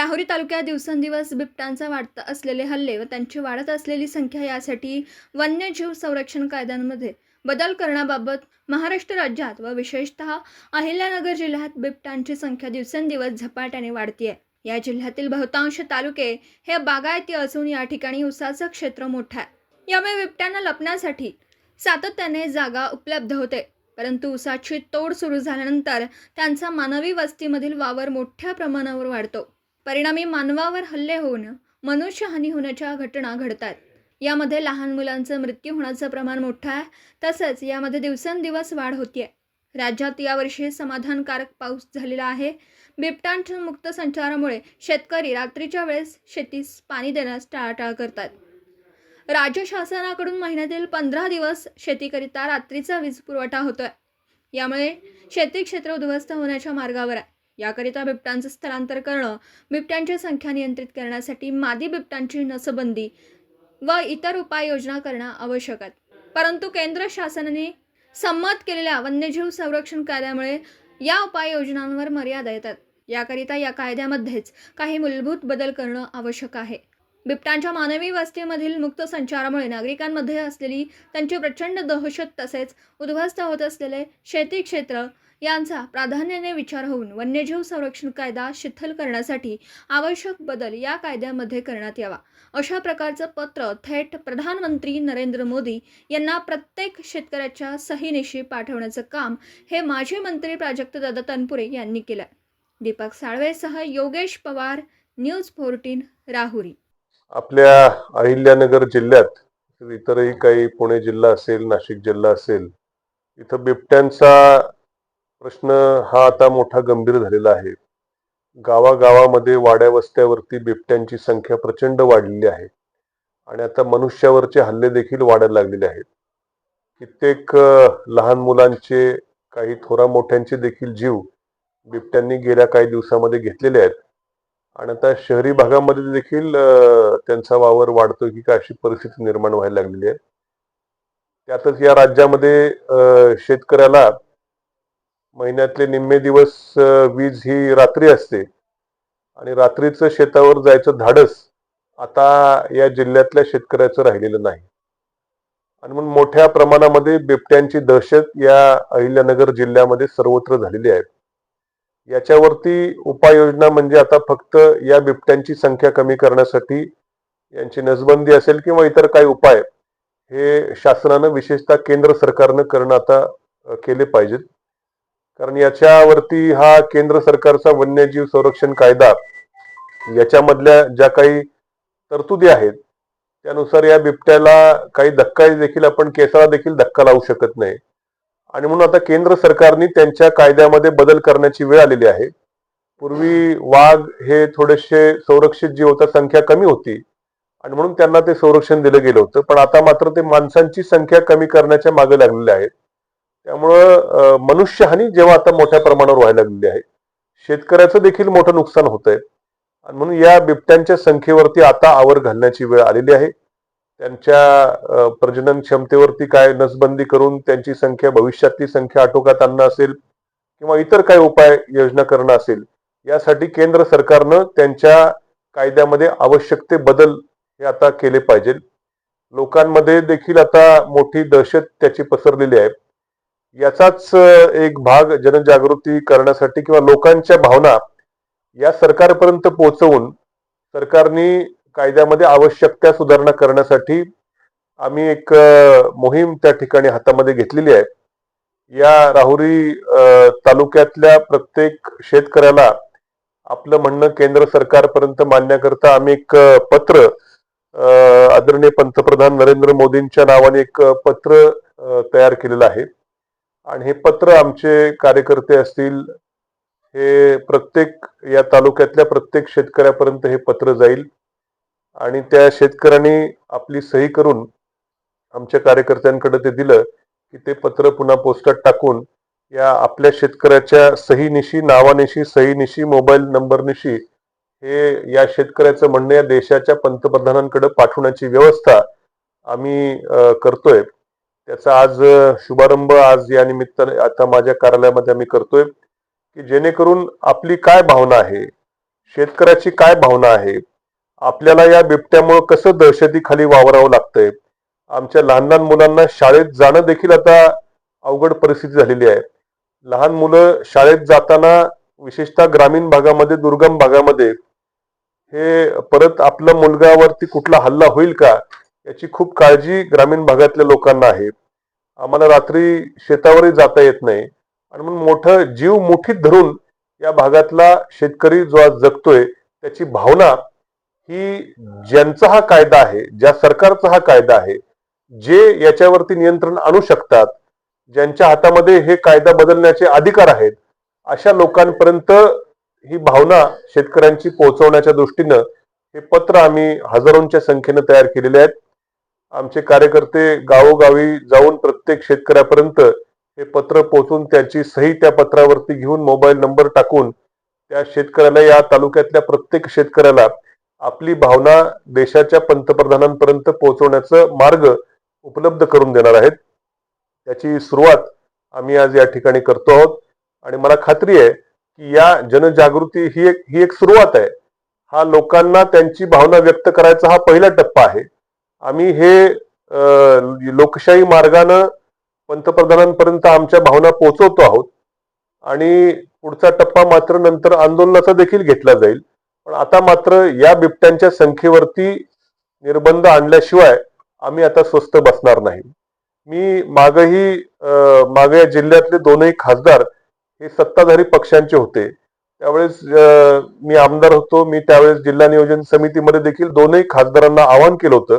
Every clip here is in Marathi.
राहुरी तालुक्यात दिवसेंदिवस बिबट्यांचा वाढत असलेले हल्ले व त्यांची वाढत असलेली संख्या यासाठी वन्यजीव संरक्षण कायद्यांमध्ये बदल करण्याबाबत महाराष्ट्र राज्यात व विशेषतः अहिल्यानगर जिल्ह्यात बिबट्यांची संख्या दिवसेंदिवस झपाट्याने वाढतीये. या जिल्ह्यातील बहुतांश तालुके हे बागायती असून या ठिकाणी उसाचं क्षेत्र मोठं आहे. यामुळे बिबट्यांना लपण्यासाठी सातत्याने जागा उपलब्ध होते. परंतु उसाची तोड सुरू झाल्यानंतर त्यांचा मानवी वस्तीमधील वावर मोठ्या प्रमाणावर वाढतो. परिणामी मानवावर हल्ले होऊन मनुष्यहानी होण्याच्या घटना घडतात. यामध्ये लहान मुलांचं मृत्यू होण्याचं प्रमाण मोठं आहे. तसंच यामध्ये दिवसेंदिवस वाढ होतीये. राज्यात यावर्षी समाधानकारक पाऊस झालेला आहे. बिबटांच्या मुक्त संचारामुळे शेतकरी रात्रीच्या वेळेस शेतीस पाणी देण्यास टाळाटाळ करतात. राज्य शासनाकडून महिन्यातील पंधरा दिवस शेतीकरिता रात्रीचा वीज पुरवठा होतोय. यामुळे शेती क्षेत्र उद्ध्वस्त होण्याच्या मार्गावर आहे. याकरिता बिबट्यांचं स्थलांतर करणं बिबट्यांची संख्या नियंत्रित करण्यासाठी मादी बिबट्यांची नसबंदी व इतर उपाययोजना करणं आवश्यक आहे. परंतु केंद्र शासनाने संमत केलेल्या वन्यजीव संरक्षण कायद्यामुळे या उपाययोजनांवर मर्यादा येतात. याकरिता या कायद्यामध्येच काही मूलभूत बदल करणं आवश्यक आहे. बिबट्यांच्या मानवी वस्तीमधील मुक्त संचारामुळे नागरिकांमध्ये असलेली त्यांची प्रचंड दहशत तसेच उद्ध्वस्त होत असलेले शेती क्षेत्र यांचा प्राधान्याने विचार होऊन वन्यजीव संरक्षण कायदा शिथिल करण्यासाठी आवश्यक बदल या कायद्यामध्ये करण्यात यावा. अशा प्रकारचं पत्र थेट प्रधानमंत्री नरेंद्र मोदी यांना प्रत्येक शेतकऱ्याच्या सहीनिशी पाठवण्याचं काम हे माजी मंत्री प्राजक्तदादा तनपुरे यांनी केलं दीपक साळवेसह योगेश पवार न्यूज फोर्टीन राहुरी. आपल्या अहिल्यानगर जिल्ह्यात इतरही काही पुणे जिल्हा असेल नाशिक जिल्हा असेल इथं बिबट्यांचा प्रश्न हा आता मोठा गंभीर झालेला आहे. गावागावामध्ये वाड्या वस्त्यावरती बिबट्यांची संख्या प्रचंड वाढलेली आहे आणि आता मनुष्यावरचे हल्ले देखील वाढायला लागलेले आहेत. कित्येक लहान मुलांचे काही थोरा मोठ्यांचे देखील जीव बिबट्यांनी गेल्या काही दिवसामध्ये घेतलेले आहेत. आणि आता शहरी भागामध्ये देखील त्यांचा वावर वाढतो की काय अशी परिस्थिती निर्माण व्हायला लागलेली आहे. त्यातच या राज्यामध्ये शेतकऱ्याला महिन्यातले निम्मे दिवस वीज ही रात्री असते. आणि रात्रीचं शेतावर जायचं धाडस आता या जिल्ह्यातल्या शेतकऱ्याचं राहिलेलं नाही. आणि म्हणून मोठ्या प्रमाणामध्ये बिबट्यांची दहशत या अहिल्यानगर जिल्ह्यामध्ये सर्वत्र झालेली आहे. याच्यावरती उपाययोजना म्हणजे आता फक्त या बिबट्यांची संख्या कमी करण्यासाठी यांची नसबंदी असेल किंवा इतर काही उपाय हे शासनानं विशेषतः केंद्र सरकारनं करणं आता केले पाहिजेत. कारण याच्यावरती हा केंद्र सरकारचा वन्यजीव संरक्षण कायदा याच्यामधल्या ज्या काही तरतुदी आहेत त्यानुसार या बिबट्याला काही धक्का देखील आपण केसाला देखील धक्का लावू शकत नाही. आणि म्हणून आता केंद्र सरकारने त्यांच्या कायद्यामध्ये बदल करण्याची वेळ आलेली आहे. पूर्वी वाघ हे थोडेसे संरक्षित जीव होता संख्या कमी होती आणि म्हणून त्यांना ते संरक्षण दिलं गेलं होतं. पण आता मात्र ते माणसांची संख्या कमी करण्याच्या मागे लागलेले आहेत. त्यामुळं मनुष्यहानी जेव्हा आता मोठ्या प्रमाणावर व्हायला लागलेली आहे शेतकऱ्याचं देखील मोठं नुकसान होत आहे आणि म्हणून या बिबट्यांच्या संख्येवरती आता आवर घालण्याची वेळ आलेली आहे. त्यांच्या प्रजनन क्षमतेवरती काय नसबंदी करून त्यांची संख्या भविष्यातली संख्या आटोक्यात आणणं असेल किंवा इतर काय उपाय योजना करणं असेल यासाठी केंद्र सरकारनं त्यांच्या कायद्यामध्ये आवश्यक ते बदल हे आता केले पाहिजेत. लोकांमध्ये देखील आता मोठी दहशत त्याची पसरलेली आहे. याचाच एक भाग जनजागृती करण्यासाठी किंवा लोकांच्या भावना या सरकारपर्यंत पोहोचवून सरकारने कायद्यामध्ये आवश्यक त्या सुधारणा करण्यासाठी आम्ही एक मोहीम त्या ठिकाणी हातामध्ये घेतलेली आहे. या राहुरी तालुक्यातल्या प्रत्येक शेतकऱ्याला आपलं म्हणणं केंद्र सरकारपर्यंत मांडण्याकरता आम्ही एक पत्र आदरणीय पंतप्रधान नरेंद्र मोदींच्या नावाने एक पत्र तयार केलेलं आहे. आणि हे पत्र आमचे कार्यकर्ते असतील हे प्रत्येक या तालुक्यातल्या प्रत्येक शेतकऱ्यापर्यंत हे पत्र जाईल. आणि त्या शेतकऱ्यांनी आपली सही करून आमच्या कार्यकर्त्यांकडे ते दिलं की ते पत्र पुन्हा पोस्टात टाकून या आपल्या शेतकऱ्याच्या सहीनिशी नावानिशी सहीनिशी मोबाईल नंबरनिशी हे या शेतकऱ्याचं म्हणणं या देशाच्या पंतप्रधानांकडे पाठवण्याची व्यवस्था आम्ही करतोय. त्याचा आज शुभारंभ आज या निमित्ताने आता माझ्या कार्यालयामध्ये आम्ही करतोय की जेणेकरून आपली काय भावना आहे शेतकऱ्याची काय भावना आहे आपल्याला या बिबट्यामुळे कसं दहशतीखाली वावरावं लागतंय आमच्या लहान लहान मुलांना शाळेत जाणं देखील आता अवघड परिस्थिती झालेली आहे. लहान मुलं शाळेत जाताना विशेषतः ग्रामीण भागामध्ये दुर्गम भागामध्ये हे परत आपल्या मुलगावरती कुठला हल्ला होईल का याची खूप काळजी ग्रामीण भागातल्या लोकांना आहे. आम्हाला रात्री शेतावरही जाता येत नाही. आणि म्हणून मोठं जीव मुठीत धरून या भागातला शेतकरी जो आज जगतोय त्याची भावना ही ज्यांचा हा कायदा आहे ज्या सरकारचा हा कायदा आहे जे याच्यावरती नियंत्रण आणू शकतात ज्यांच्या हातामध्ये हे कायदा बदलण्याचे अधिकार आहेत अशा लोकांपर्यंत ही भावना शेतकऱ्यांची पोहोचवण्याच्या दृष्टीनं हे पत्र आम्ही हजारोंच्या संख्येनं तयार केलेले आहेत. आमचे कार्यकर्ते गावोगावी जाऊन प्रत्येक शेतकऱ्यापर्यंत हे पत्र पोहोचून त्याची सही त्या पत्रावरती घेऊन मोबाईल नंबर टाकून त्या शेतकऱ्याला या तालुक्यातल्या प्रत्येक शेतकऱ्याला आपली भावना देशाच्या पंतप्रधानांपर्यंत पोहोचवण्याचं मार्ग उपलब्ध करून देणार आहेत. त्याची सुरुवात आम्ही आज या ठिकाणी करतो आहोत. आणि मला खात्री आहे की या जनजागृती ही एक ही एक सुरुवात आहे. हा लोकांना त्यांची भावना व्यक्त करायचा हा पहिला टप्पा आहे. आम्ही हे लोकशाही मार्गानं पंतप्रधानांपर्यंत आमच्या भावना पोहोचवतो आहोत. आणि पुढचा टप्पा मात्र नंतर आंदोलनाचा देखील घेतला जाईल. पण आता मात्र या बिबट्यांच्या संख्येवरती निर्बंध आणल्याशिवाय आम्ही आता स्वस्त बसणार नाही. मी मागही मागे या जिल्ह्यातले दोनही खासदार हे सत्ताधारी पक्षांचे होते. त्यावेळेस मी आमदार होतो. मी त्यावेळेस जिल्हा नियोजन समितीमध्ये देखील दोनही खासदारांना आवाहन केलं होतं.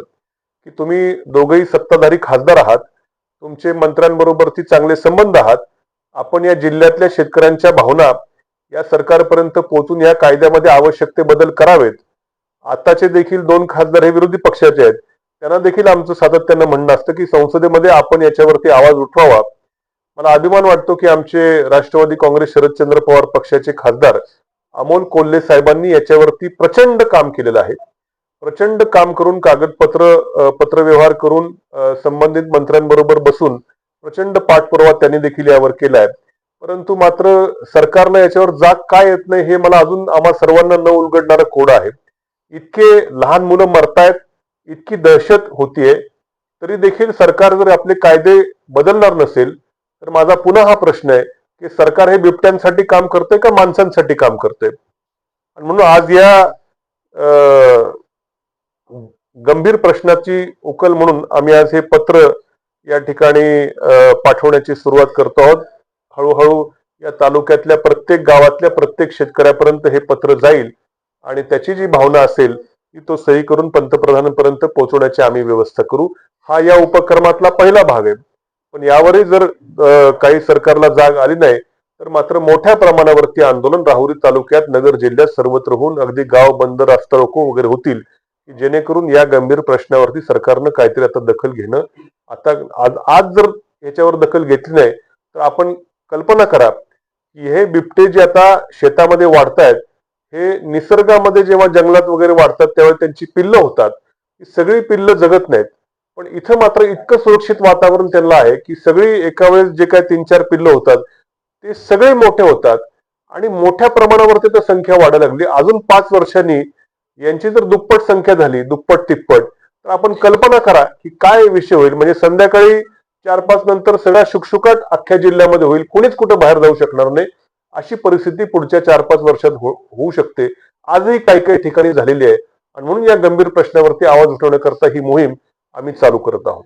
की तुम्ही दोघही सत्ताधारी खासदार आहात तुमचे मंत्र्यांबरोबरती चांगले संबंध आहात आपण या जिल्ह्यातल्या शेतकऱ्यांच्या भावना या सरकारपर्यंत पोहोचून या कायद्यामध्ये आवश्यक ते बदल करावेत. आताचे देखील दोन खासदार हे विरोधी पक्षाचे आहेत. त्यांना देखील आमचं सातत्यानं म्हणणं असतं की संसदेमध्ये आपण याच्यावरती आवाज उठवावा. मला अभिमान वाटतो की आमचे राष्ट्रवादी काँग्रेस शरदचंद्र पवार पक्षाचे खासदार अमोल कोल्हे साहेबांनी याच्यावरती प्रचंड काम केलेलं आहे. प्रचंड काम करून कागदपत्र पत्रव्यवहार करून संबंधित मंत्र्यांबरोबर बसून प्रचंड पाठपुरावा त्यांनी देखील यावर केलाय. परंतु मात्र सरकारनं याच्यावर जाग काय येत नाही हे मला अजून आम्हा सर्वांना न उलगडणारं कोड आहे. इतके लहान मुलं मरतायत इतकी दहशत होतीये तरी देखील सरकार जर आपले कायदे बदलणार नसेल तर माझा पुन्हा हा प्रश्न आहे की सरकार हे बिबट्यांसाठी काम करतंय का माणसांसाठी काम करतंय? आणि म्हणून आज या गंभीर प्रश्नाची उकल म्हणून आम्ही आज हे पत्र या ठिकाणी पाठवण्याची सुरुवात करतो आहोत. हळूहळू या तालुक्यातल्या प्रत्येक गावातल्या प्रत्येक शेतकऱ्यापर्यंत हे पत्र जाईल आणि त्याची जी भावना असेल ती तो सही करून पंतप्रधानांपर्यंत पोहोचवण्याची आम्ही व्यवस्था करू. हा या उपक्रमातला पहिला भाग आहे. पण यावरही जर काही सरकारला जाग आली नाही तर मात्र मोठ्या प्रमाणावरती आंदोलन राहुरी तालुक्यात नगर जिल्ह्यात सर्वत्र होऊन अगदी गाव बंद रास्ता रोको वगैरे होतील की जेणेकरून या गंभीर प्रश्नावरती सरकारनं काहीतरी आता दखल घेणं आता आज आज जर याच्यावर दखल घेतली नाही तर आपण कल्पना करा की हे बिबटे जे आता शेतामध्ये वाढतायत हे निसर्गामध्ये जेव्हा जंगलात वगैरे वाढतात त्यावेळी त्यांची पिल्लं होतात. ही सगळी पिल्लं जगत नाहीत. पण इथं मात्र इतकं सुरक्षित वातावरण त्यांना आहे की सगळी एका वेळेस जे काय तीन चार पिल्लं होतात ते सगळे मोठे होतात. आणि मोठ्या प्रमाणावरती तर संख्या वाढायला लागली. अजून पाच वर्षांनी यांची जर दुप्पट संख्या झाली दुप्पट तिप्पट तर आपण कल्पना करा की काय विषय होईल. म्हणजे संध्याकाळी चार पाच नंतर सगळ्या शुकशुकाट अख्ख्या जिल्ह्यामध्ये होईल. कुणीच कुठं बाहेर जाऊ शकणार नाही. अशी परिस्थिती पुढच्या चार पाच वर्षात हो- होऊ शकते. आजही काही काही ठिकाणी झालेली आहे. आणि म्हणून या गंभीर प्रश्नावरती आवाज उठवण्याकरता ही मोहीम आम्ही चालू करत आहोत.